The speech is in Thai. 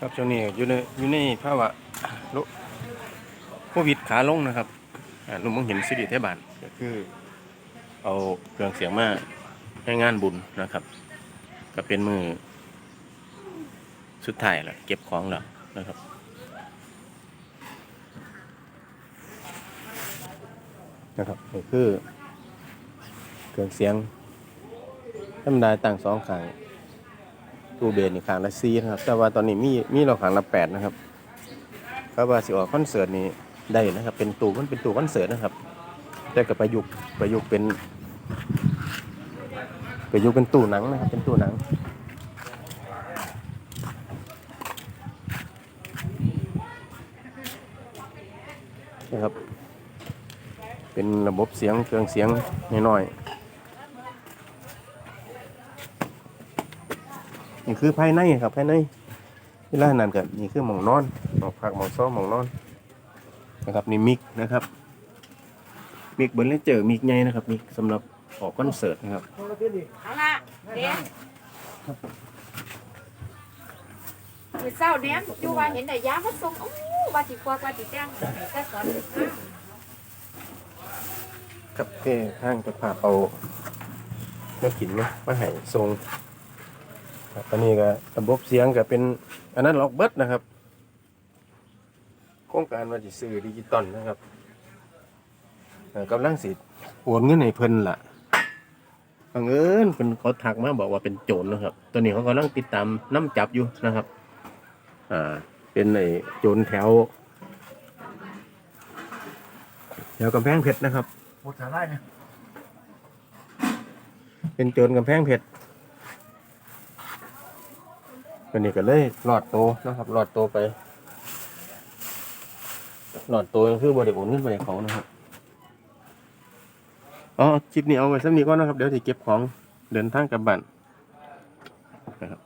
ครับช่วงนี้อยู่ในอยู่ในภาวะโรคโควิดขาลงนะครับลุงมองเห็นสิริเทบาลก็คือ เอาเครื่องเสียงมาให้งานบุญนะครับ ก็เป็นมือสุดท้ายแหละเก็บของแล้วนะครับนะครับนี่คือ เครื่องเสียงธรรมดาต่างสองขาง ตู้เบสนี่ข้างละซีนะครับ แต่ว่าตอนนี้มีมีเราข้างละแปดนะครับก็ว่าสิออกคอนเสิร์ตนี้ได้นะครับ เป็นตู้มันเป็นตู้คอนเสิร์ตนะครับ แต่กับประยุกต์ประยุกต์เป็นประยุกต์เป็นตู้หนังนะครับ เป็นตู้หนังนะครับ เป็นระบบเสียงเครื่องเสียงน้อยๆ นี่คือภายในครับภายในเวลานั้นก็นี่คือหมองนอนหมองพักหมองซ้อมหมองนอนนะครับนี่มิกนะครับ มิกเบิร์นเลเจอร์มิกใหญ่นะครับมิกสำหรับออกคอนเสิร์ตนะครับเอาละเด็กคือเศร้าเนี้ยอยู่ว่าเห็นแต่ยามาส่งโอ้ว่าสิกว่าว่าสิแจ้งก็สอนครับเท่ห้างจะพาเอาเนื้อกินนะมาให้ทรง ครับตอนนี้ก็ระบบเสียงก็เป็นอันนั้นล็อกเบิร์ดนะครับ โครงการว่าจะซื้อดิจิตอลนะครับเอ่อกำลังสิโอนเงินให้เพิ่นล่ะบังเอิญเพิ่นเขาทักมาบอกว่าเป็นโจรนะครับตอนนี้เขากำลังติดตามน้ำจับอยู่นะครับ อ่า เป็นไอ้โจรแถวแถวกำแพงเพชรนะครับหมดสาไร่เนี่ยเป็นโจรกำแพงเพชร ตัวนี้ก็เลยหลอดโตนะครับหลอดโตไปหลอดโตก็คือบริโภคเงินไปเขานะครับอ๋อคลิปนี้เอาไว้สักนี้ก่อนนะครับ เดี๋ยวจะเก็บของเดินทางกลับบ้านนะครับ